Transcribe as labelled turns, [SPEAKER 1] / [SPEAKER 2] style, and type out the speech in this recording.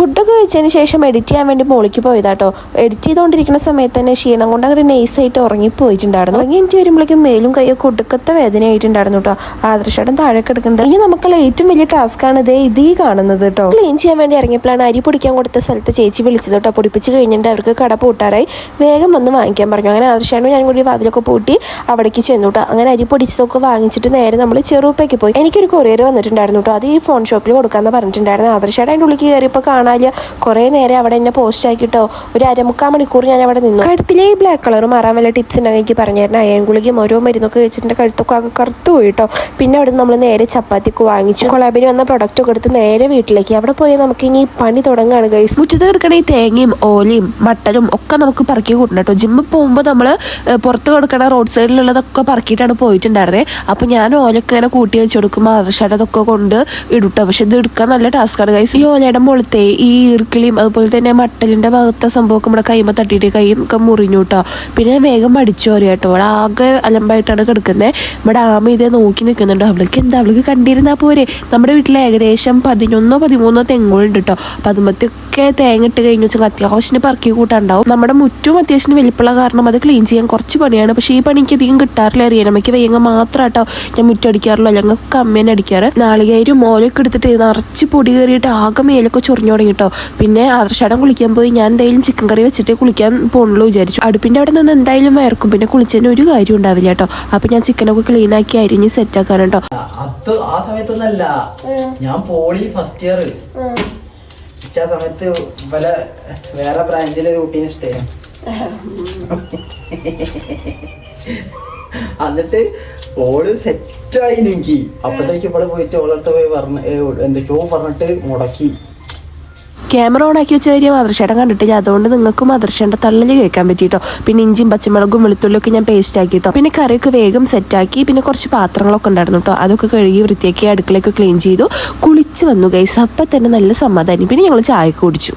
[SPEAKER 1] ഫുഡൊക്കെ കഴിച്ചതിന് ശേഷം എഡിറ്റ് ചെയ്യാൻ വേണ്ടി മോളിക്ക് പോയതാട്ടോ. എഡിറ്റ് ചെയ്തുകൊണ്ടിരിക്കുന്ന സമയത്ത് തന്നെ ക്ഷീണം കൊണ്ട് അങ്ങനെ നൈസായിട്ട് ഉറങ്ങിപ്പോയിട്ടുണ്ടായിരുന്നു. ഉറങ്ങി എനിക്ക് വരുമ്പോഴേക്കും മേലും കൈയൊക്കെ ഒടുക്കത്തെ വേദനയായിട്ടുണ്ടായിരുന്നു കേട്ടോ ആദർശേട്ടൻ താഴെ കിടക്കുന്നുണ്ട് ഇനി നമുക്കുള്ള ഏറ്റവും വലിയ ടാസ്ക് ആണ് ഇതേ ഇതീ കാണുന്നത് കേട്ടോ ക്ലീൻ ചെയ്യാൻ വേണ്ടി ഇറങ്ങിയപ്പോഴാണ് അരി പൊടിക്കാൻ കൊടുത്ത സ്ഥലത്ത് ചേച്ചി വിളിച്ചത് കേട്ടോ പൊടിപ്പിച്ച് കഴിഞ്ഞിട്ട് അവർക്ക് കട പൂട്ടാറായി. വേഗം വന്ന് വാങ്ങിക്കാൻ പറഞ്ഞു. അങ്ങനെ ആദർശാണ് ഞാൻ കൂടി വാതിലൊക്കെ പൂട്ടി അവിടേക്ക് ചെന്നു കേട്ടോ അങ്ങനെ അരി പൊടിച്ചതൊക്കെ വാങ്ങിച്ചിട്ട് നേരെ നമ്മൾ ചെറുപ്പയ്ക്ക് പോയി. എനിക്കൊരു കൊറിയർ വന്നിട്ടുണ്ടായിരുന്നു കേട്ടോ അത് ഈ ഫോൺ ഷോപ്പിൽ കൊടുക്കാന്ന് പറഞ്ഞിട്ടുണ്ടായിരുന്നു. ആദർശാട് അതിന്റെ ഉള്ളിൽ കയറിയപ്പോൾ കാണാല്ല കുറേ നേരം അവിടെ എന്നെ പോസ്റ്റ് ആക്കിട്ടോ. ഒരു അരമുക്കാൽ മണിക്കൂർ ഞാൻ അവിടെ നിന്നു. കഴുത്തിലെ ഈ ബ്ലാക്ക് കളർ മാറാൻ വല്ല ടിപ്സ് ഉണ്ടെങ്കിൽ എനിക്ക് പറഞ്ഞായിരുന്നു അയൺ ഗുളികയും ഓരോ മരുന്നൊക്കെ വെച്ചിട്ട് കഴുത്തൊക്കെ ആകെ കറുത്തു പോയി കേട്ടോ പിന്നെ അവിടെ നമ്മൾ നേരെ ചപ്പാത്തിക്ക് വാങ്ങിച്ചു. കൊളാബിന് വന്ന പ്രൊഡക്റ്റ് ഒക്കെ എടുത്ത് നേരെ വീട്ടിലേക്ക്. അവിടെ പോയി നമുക്ക് ഇനി പണി തുടങ്ങുകയാണ് ഗൈസ് മുറ്റത്ത് കിടക്കണ ഈ തേങ്ങയും ഓലയും മട്ടനും ഒക്കെ നമുക്ക് പറക്കി കൂട്ടണം കേട്ടോ. ജിമ്മിൽ പോകുമ്പോൾ നമ്മൾ പുറത്ത് കൊടുക്കണ റോഡ് സൈഡിലുള്ളതൊക്കെ പറക്കിയിട്ടാണ് പോയിട്ടുണ്ടായിരുന്നത് അപ്പോൾ ഞാൻ ഓലൊക്കെ ഇങ്ങനെ കൂട്ടി വെച്ച് കൊടുക്കും കൊണ്ട് ഇടുട്ടോ. പക്ഷെ ഇത് എടുക്കാൻ നല്ല ടാസ്ക്കാണ് ഗൈസ് ഈ ഓലയുടെ മുളത്തെ ഈർക്കിളിയും അതുപോലെ തന്നെ മട്ടലിന്റെ ഭാഗത്തെ സംഭവമൊക്കെ നമ്മുടെ കൈമ തട്ടിയിട്ട് കൈ ഒക്കെ മുറിഞ്ഞു കേട്ടോ. പിന്നെ വേഗം മടിച്ചു വരും കേട്ടോ. അവിടെ ആകെ അലമ്പായിട്ടാണ് കിടക്കുന്നത് ഇവിടെ ആമ ഇതേ നോക്കി നിൽക്കുന്നുണ്ട് അവൾക്ക് എന്താ? അവൾക്ക് കണ്ടിരുന്നാ പോരെ. നമ്മുടെ വീട്ടിൽ ഏകദേശം പതിനൊന്നോ പതിമൂന്നോ തെങ്ങുകളുണ്ട് കേട്ടോ. അപ്പം അതുമത്തൊക്കെ തേങ്ങ ഇട്ട് കഴിഞ്ഞു വെച്ചാൽ അത്യാവശ്യം പറക്കി കൂട്ടാണ്ടാവും നമ്മുടെ മുറ്റും അത്യാവശ്യം വലിപ്പമുള്ള കാരണം അത് ക്ലീൻ ചെയ്യാൻ കുറച്ച് പണിയാണ്. പക്ഷേ ഈ പണിക്ക് അധികം കിട്ടാറില്ല. അറിയാനമ്മയ്ക്ക് വേഗം മാത്രം കേട്ടോ ഞാൻ മുറ്റടിക്കാറുള്ളൂ അല്ലെങ്കിൽ അമ്മേനെ അടിക്കാറ്. നാളികേരും മോലൊക്കെ എടുത്തിട്ട് നിറച്ച് പൊടി കയറിയിട്ട് ആകെ മേലൊക്കെ ചൊറിഞ്ഞു തുടങ്ങി കേട്ടോ. പിന്നെ ആദർശാടം കുളിക്കാൻ പോയി. ഞാൻ എന്തായാലും ചിക്കൻ കറി വെച്ചിട്ട് കുളിക്കാൻ പോണുള്ളൂ വിചാരിച്ചു. അടുപ്പിന്റെ അവിടെ നിന്ന് എന്തായാലും വയർക്കും. പിന്നെ കുളിച്ചതിന് ഒരു കാര്യം ഉണ്ടാവില്ല കേട്ടോ. അപ്പൊ ഞാൻ ചിക്കനൊക്കെ ക്ലീൻ ആക്കി അരിഞ്ഞ് സെറ്റ് ആക്കാൻ കേട്ടോ.
[SPEAKER 2] ആ സമയത്തൊന്നല്ല. ഞാൻ പോളി ഫസ്റ്റ് ഇയർ ആ സമയത്ത് വല വേറെ ബ്രാഞ്ചിലെ റൂട്ടീൻ ഇഷ്ടമായിരുന്നു എന്നിട്ട് ഓൾ സെറ്റായി എനിക്ക് അപ്പത്തേക്ക് ഇവിടെ പോയിട്ട് ഓളടുത്ത് പോയി പറഞ്ഞ് എന്തൊക്കെയോ പറഞ്ഞിട്ട് മുടക്കി.
[SPEAKER 1] ക്യാമറ ഓൺ ആക്കി വെച്ച കാര്യം മദർശേട്ടൻ കണ്ടിട്ടില്ല. അതുകൊണ്ട് നിങ്ങൾക്ക് മദർശേന്റെ തള്ളൽ കേൾക്കാൻ പറ്റിട്ടോ? പിന്നെ ഇഞ്ചിയും പച്ചമുളകും വെളുത്തുള്ളിയൊക്കെ ഞാൻ പേസ്റ്റ് ആക്കിട്ടോ? പിന്നെ കറിയൊക്കെ വേഗം സെറ്റാക്കി പിന്നെ കുറച്ച് പാത്രങ്ങളൊക്കെ ഉണ്ടായിരുന്നു കേട്ടോ അതൊക്കെ കഴുകി വൃത്തിയാക്കി അടുക്കളയൊക്കെ ക്ലീൻ ചെയ്തു. കുളിച്ച് വന്നു ഗൈസ് അപ്പം തന്നെ നല്ല സമാധാനം. പിന്നെ ഞങ്ങൾ ചായ കുടിച്ചു.